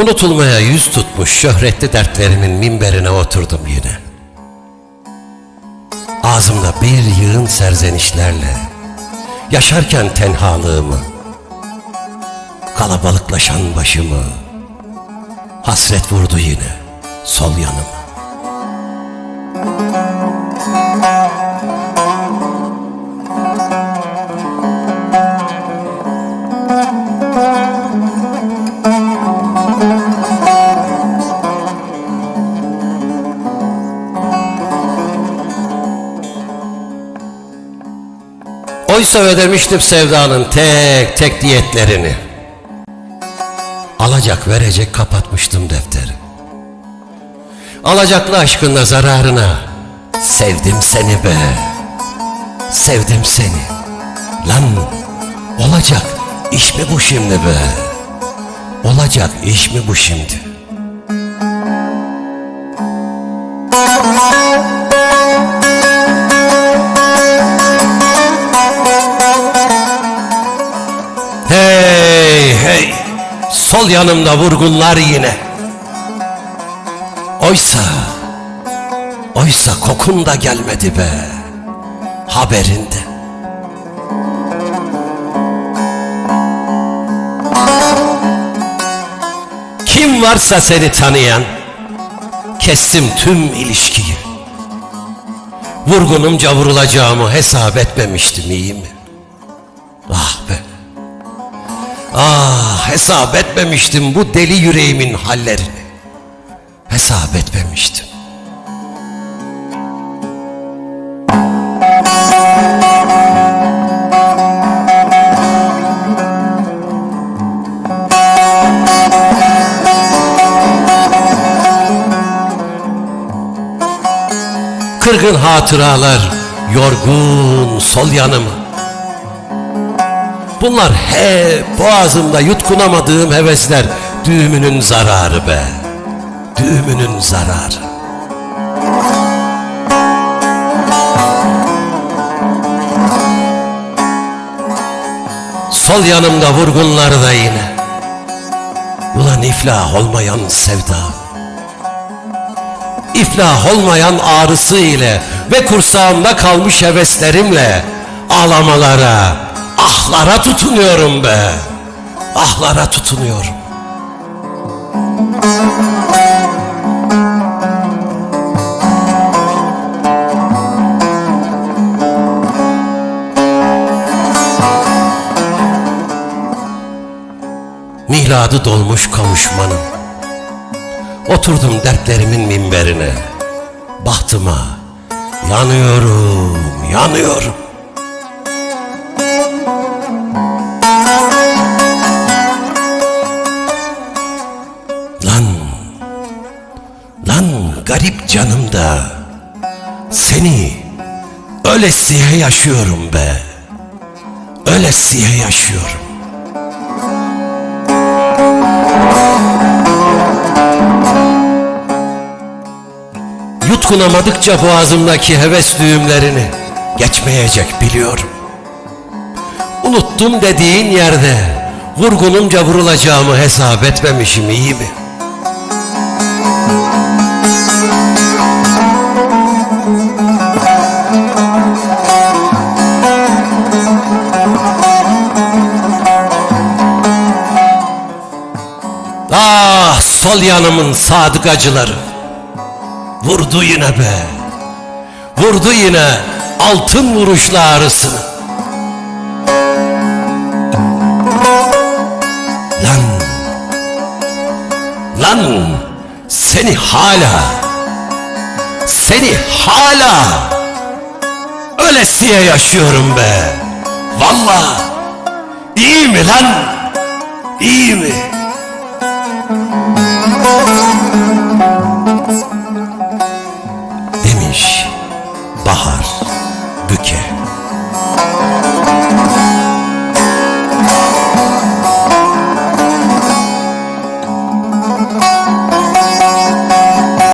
Unutulmaya yüz tutmuş şöhretli dertlerimin minberine oturdum yine. Ağzımda bir yığın serzenişlerle, yaşarken tenhalığımı, kalabalıklaşan başımı, hasret vurdu yine sol yanıma. Oysa ödemiştim sevdanın tek tek diyetlerini. Alacak verecek kapatmıştım defteri. Alacaklı aşkınla zararına sevdim seni be. Sevdim seni. Lan olacak iş mi bu şimdi be? Olacak iş mi bu şimdi? Sol yanımda vurgunlar yine. Oysa Oysa kokun da gelmedi be Haberinde. Kim varsa seni tanıyan Kestim tüm ilişkiyi. Vurgunumca vurulacağımı hesap etmemiştim iyi mi? Ah be Ah hesap etmemiştim bu deli yüreğimin hallerini. Hesap etmemiştim. Kırgın hatıralar, yorgun sol yanımı. Bunlar hep boğazımda yutkunamadığım hevesler. Düğümünün zararı be. Düğümünün zararı. Sol yanımda vurgunlar da yine. Ulan iflah olmayan sevda. İflah olmayan ağrısı ile ve kursağımda kalmış heveslerimle ağlamalara, ahlara tutunuyorum be. Ahlara tutunuyorum. Miladı dolmuş kavuşmanın. Oturdum dertlerimin minberine. Bahtıma yanıyorum, yanıyorum. Garip canımda seni ölesiye yaşıyorum be. Ölesiye yaşıyorum. Yutkunamadıkça boğazımdaki heves düğümlerini geçmeyecek biliyorum. Unuttum dediğin yerde vurgunumca vurulacağımı hesap etmemişim iyi mi? Ah sol yanımın sadık acıları Vurdu yine be. Vurdu yine altın vuruşla ağrısını Lan. Lan seni hala. Seni hala. Ölesiye yaşıyorum be. Vallahi. İyi mi lan? İyi mi